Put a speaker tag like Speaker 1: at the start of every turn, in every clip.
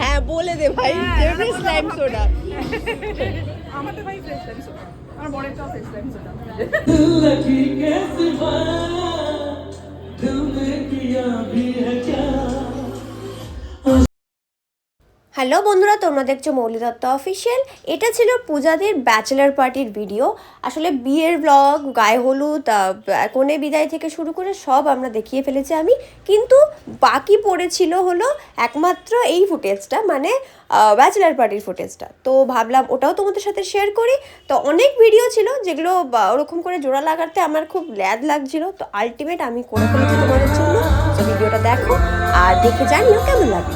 Speaker 1: হ্যাঁ বলে দে ভাই ফেভারিট স্লাইম সোডা
Speaker 2: আমাদের ভাই ফ্রেশ টাইম সোডা আমার বড়ের চাও ফ্রেশ টাইম সোডা
Speaker 3: लगी के सिवा दिल में किया भी है क्या
Speaker 1: হ্যালো বন্ধুরা, তোমরা দেখছ মৌলি দত্ত অফিসিয়াল এটা ছিল পূজাদের ব্যাচেলার পার্টির ভিডিও আসলে বিয়ের ব্লগ গায়ে হলুদ কনে বিদায় থেকে শুরু করে সব আমরা দেখিয়ে ফেলেছি আমি। কিন্তু বাকি পড়েছিল হলো একমাত্র এই ফুটেজটা মানে ব্যাচেলার পার্টির ফুটেজটা। তো ভাবলাম ওটাও তোমাদের সাথে শেয়ার করি। তো অনেক ভিডিও ছিল যেগুলো ওরকম করে জোড়া লাগাতে আমার খুব ল্যাদ লাগছিল। তো আলটিমেট আমি করে ফেলেছি তোমাদের জন্য। ভিডিওটা দেখো, আর দেখে জানিও কেমন লাগল।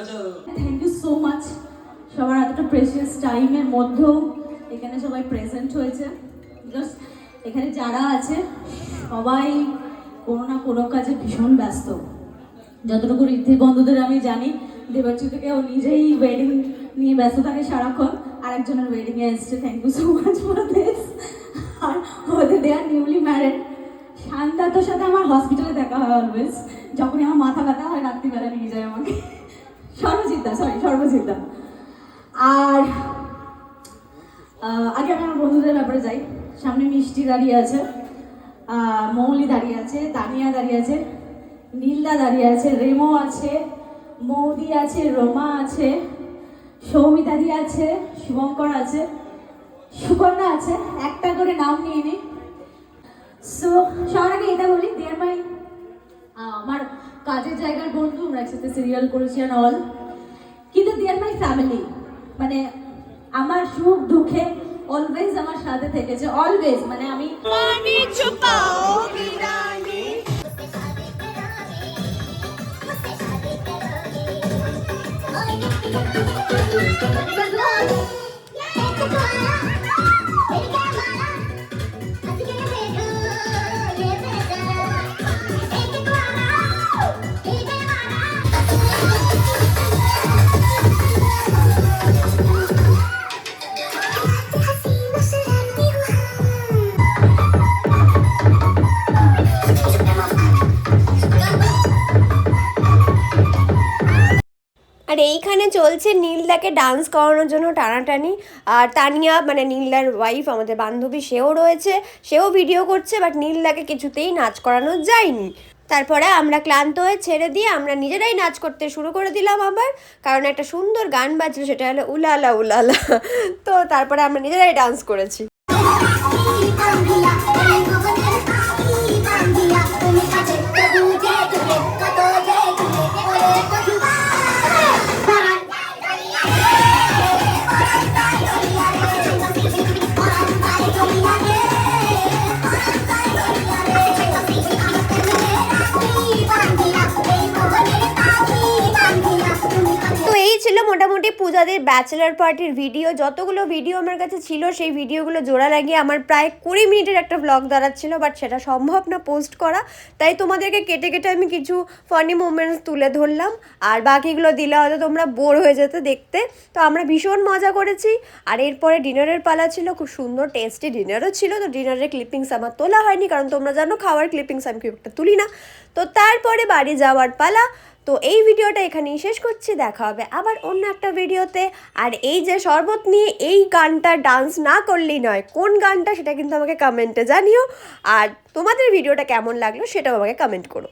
Speaker 3: আচ্ছা।
Speaker 4: থ্যাংক ইউ সো মাচ সবার এতটা প্রেশিয়াস টাইমের মধ্যেও এখানে সবাই প্রেজেন্ট হয়েছে। বিকজ এখানে যারা আছে, সবাই কোনো না কোনো কাজে ভীষণ ব্যস্ত। যতটুকু ঋদ্ধি বন্ধুদের আমি জানি দেবাচ্যুতিকে ও নিজেই ওয়েডিং নিয়ে ব্যস্ত থাকে সারাক্ষণ। আর একজনের ওয়েডিংয়ে এসছে। Thank you so much for this আর ওদের দে আর নিউলি ম্যারেড শান্তাতোর সাথে আমার হসপিটালে দেখা হয় অলওয়েজ যখনই আমার মাথা ব্যথা হয়, রাত্রিবেলা নিয়ে যায় আমাকে। সর্বজিৎদা সরি সর্বজিৎদা আর আগে আমি আমার বন্ধুদের ব্যাপারে যাই। সামনে মিষ্টি দাঁড়িয়ে আছে মৌলি দাঁড়িয়ে আছে, তানিয়া দাঁড়িয়ে আছে, নীলদা দাঁড়িয়ে আছে, রেমো আছে, মৌদি আছে, রোমা আছে, সৌমিতাদি আছে, শুভঙ্কর আছে, সুকন্যা আছে, একটা করে নাম নিয়ে নিই সো সবার আগে এটা বলি দেয়ার মাই আমার কাজের জায়গার বন্ধু, আমরা একসাথে সিরিয়াল করেছি আর অল ফ্যামিলি মানে আমার সুখ দুঃখে অলওয়েজ আমার সাথে থেকেছে অলওয়েজ মানে আমি
Speaker 1: আর এইখানে চলছে নীলদাকে ডান্স করানোর জন্য টানাটানি। আর তানিয়া মানে নীলদার ওয়াইফ আমাদের বান্ধবী, সেও রয়েছে। সেও ভিডিও করছে বাট নীলদাকে কিছুতেই নাচ করানো যায়নি। তারপরে আমরা ক্লান্ত হয়ে ছেড়ে দিয়ে আমরা নিজেরাই নাচ করতে শুরু করে দিলাম আবার। কারণ একটা সুন্দর গান বাজছিল সেটা হলো উলালা উলালা। তো তারপরে আমরা নিজেরাই ডান্স করেছি। ছিল মোটামুটি পূজাদের ব্যাচেলার পার্টির ভিডিও যতগুলো ভিডিও আমার কাছে ছিল, সেই ভিডিওগুলো জোড়া লাগিয়ে আমার প্রায় কুড়ি মিনিটের একটা ব্লগ দাঁড়াচ্ছিল বাট সেটা সম্ভব না পোস্ট করা। তাই তোমাদেরকে কেটে কেটে আমি কিছু ফানি মোমেন্টস তুলে ধরলাম। আর বাকিগুলো দিলে হয়তো তোমরা বোর হয়ে যেতে দেখতে। তো আমরা ভীষণ মজা করেছি। আর এরপরে ডিনারের পালা ছিল, খুব সুন্দর টেস্টি ডিনারও ছিল। তো ডিনারের ক্লিপিংস আমার তোলা হয়নি, কারণ তোমরা জানো, খাওয়ার ক্লিপিংস আমি খুব একটা তুলি না। তো তারপরে বাড়ি যাওয়ার পালা। তো এই ভিডিওটা এখানেই শেষ করছি, দেখা হবে আবার অন্য একটা ভিডিওতে। আর এই যে শরবত নিয়ে এই গানটা ডান্স না করলেই নয়, কোন গানটা সেটা কিন্তু আমাকে কমেন্টে জানিও। আর তোমাদের ভিডিওটা কেমন লাগল সেটাও আমাকে কমেন্ট করো।